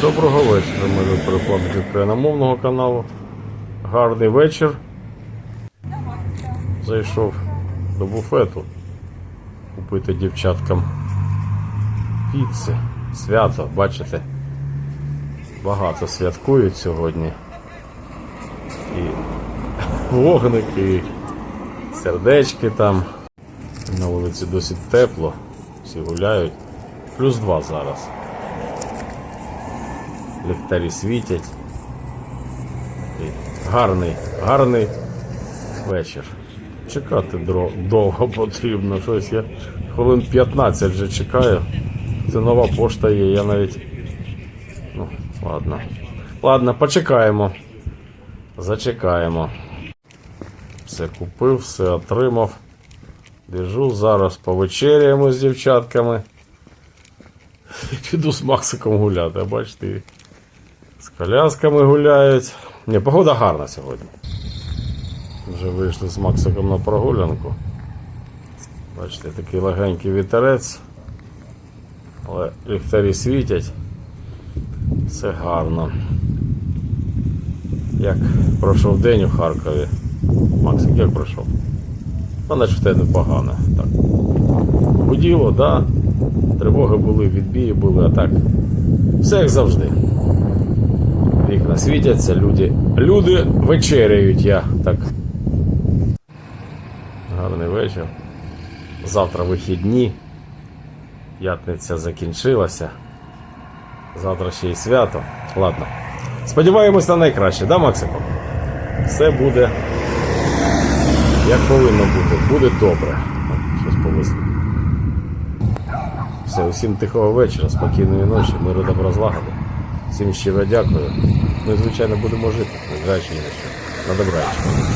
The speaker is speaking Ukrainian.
Доброго вечора, ми перекладники україномовного каналу. Гарний вечір. Зайшов до буфету купити дівчаткам піци. Свято, бачите? Багато святкують сьогодні. І вогники, і сердечки там. На вулиці досить тепло, всі гуляють. Плюс два зараз. Ліхтарі світять. І гарний, гарний вечір. Чекати довго потрібно. Щось я хвилин 15 вже чекаю. Це нова пошта є, я навіть. Ну, ладно. Ладно, почекаємо. Зачекаємо. Все купив, все отримав. Біжу зараз повечеряємо з дівчатками. Піду з Максиком гуляти, бачите. Колясками гуляють. Ні, погода гарна сьогодні. Вже вийшли з Максиком на прогулянку. Бачите, такий легенький вітерець. Але ліхтарі світять. Все гарно. Як пройшов день у Харкові. Максик, як пройшов? Ну, наче непогано. Так. Гуділо, да. Тривоги були, відбії були, а так. Все як завжди. Вікна світяться, люди. Люди вечеряють я. Так. Гарний вечір. Завтра вихідні. П'ятниця закінчилася. Завтра ще й свято. Ладно. Сподіваємось на найкраще, да, Максико? Все буде як повинно бути. Буде добре. Щось повисло. Все, усім тихого вечора, спокійної ночі, миру добра злагоди. Всім щиро дякую. Ми, звичайно, будемо жити, незважаючи на що. На.